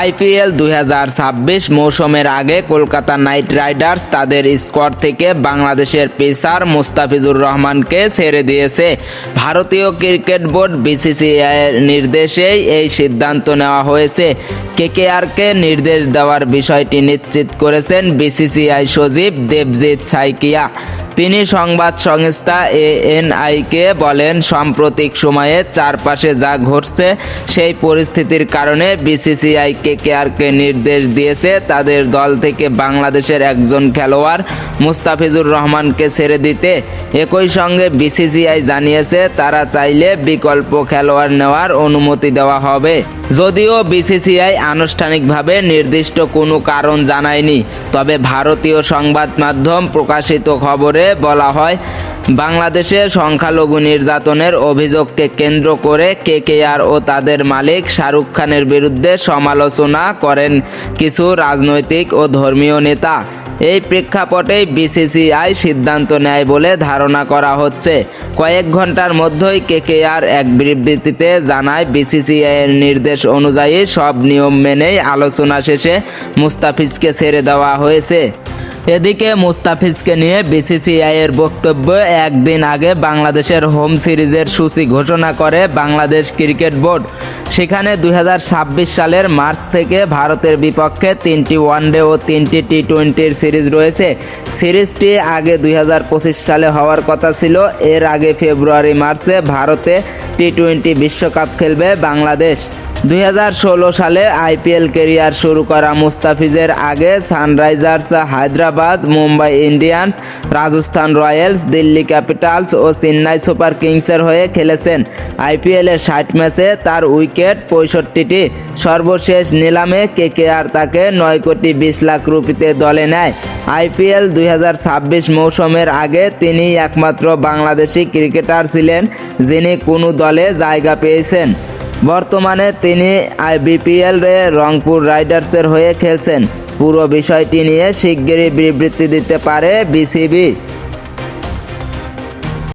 IPL দু হাজার ছাব্বিশ মৌসুমের আগে কলকাতা নাইট রাইডার্স তাদের স্কোয়াড থেকে বাংলাদেশের পেসার মুস্তাফিজুর রহমানকে ছেড়ে দিয়েছে। ভারতীয় ক্রিকেট বোর্ড বিসিসিআই এর নির্দেশেই এই সিদ্ধান্ত নেওয়া হয়েছে। কেকেআরকে নির্দেশ দেওয়ার বিষয়টি নিশ্চিত করেছেন বিসিসিআই সচিব দেবজিৎ ছাইকিয়া। তিনি সংবাদ সংস্থা এএনআইকে বলেন, সাম্প্রতিক সময়ে চারপাশে যা ঘটছে সেই পরিস্থিতির কারণে বিসিসিআই কেকেআরকে নির্দেশ দিয়েছে। তাদের দল থেকে বাংলাদেশের একজন খেলোয়াড় মুস্তাফিজুর রহমানকে ছেড়ে দিতে। একই সঙ্গে বিসিসিআই জানিয়েছে, তারা চাইলে বিকল্প খেলোয়াড় নেওয়ার অনুমতি দেওয়া হবে। যদিও বিসিসিআই আনুষ্ঠানিকভাবে নির্দিষ্ট কোনো কারণ জানায়নি, তবে ভারতীয় সংবাদ মাধ্যম প্রকাশিত খবরে বলা হয় বাংলাদেশের সংখ্যালঘু নির্যাতনের অভিযোগকে কেন্দ্র করে কেকেআর ও তাদের মালিক শাহরুখ খানের বিরুদ্ধে সমালোচনা করেন কিছু রাজনৈতিক ও ধর্মীয় নেতা। এই প্রেক্ষাপটেই বিসিসিআই সিদ্ধান্ত নেয় বলে ধারণা করা হচ্ছে। কয়েক ঘণ্টার মধ্যেই কেকেআর এক বিবৃতিতে জানায়, বিসিসিআই এর নির্দেশ অনুযায়ী সব নিয়ম মেনেই আলোচনা শেষে মুস্তাফিজকে ছেড়ে দেওয়া হয়েছে। এদিকে মুস্তাফিজকে নিয়ে বিসিসিআই এর বক্তব্য একদিন আগে বাংলাদেশের হোম সিরিজের সূচি ঘোষণা করে বাংলাদেশ ক্রিকেট বোর্ড। সেখানে দুই হাজার ছাব্বিশ সালের মার্চ থেকে ভারতের বিপক্ষে তিনটি ওয়ানডে ও তিনটি টি টোয়েন্টির সিরিজ রয়েছে। সিরিজটি আগে দুই হাজার পঁচিশ সালে হওয়ার কথা ছিল। এর আগে ফেব্রুয়ারি মার্চে ভারতে টি টোয়েন্টি বিশ্বকাপ খেলবে বাংলাদেশ। দুই হাজার ষোলো সালে আইপিএল কেরিয়ার শুরু করা মুস্তাফিজের আগে Sunrisers, Hyderabad, Mumbai Indians, Rajasthan Royals, Delhi Capitals ও চেন্নাই সুপার কিংসের হয়ে খেলেছেন। আইপিএলের ষাট ম্যাচে তার উইকেট পঁয়ষট্টিটি। সর্বশেষ নিলামে কেকেআর তাকে নয় কোটি বিশ লাখ রুপিতে দলে নেয়। আইপিএল দুই হাজার ছাব্বিশ মৌসুমের আগে তিনি একমাত্র বাংলাদেশি ক্রিকেটার ছিলেন, যিনি কোনো দলে জায়গা পেয়েছেন। বর্তমানে তিনি বিপিএল রে রংপুর রাইডার্সের হয়ে খেলছেন। পুরো বিষয়টি নিয়ে শিগগিরই বিবৃতি দিতে পারে বিসিবি।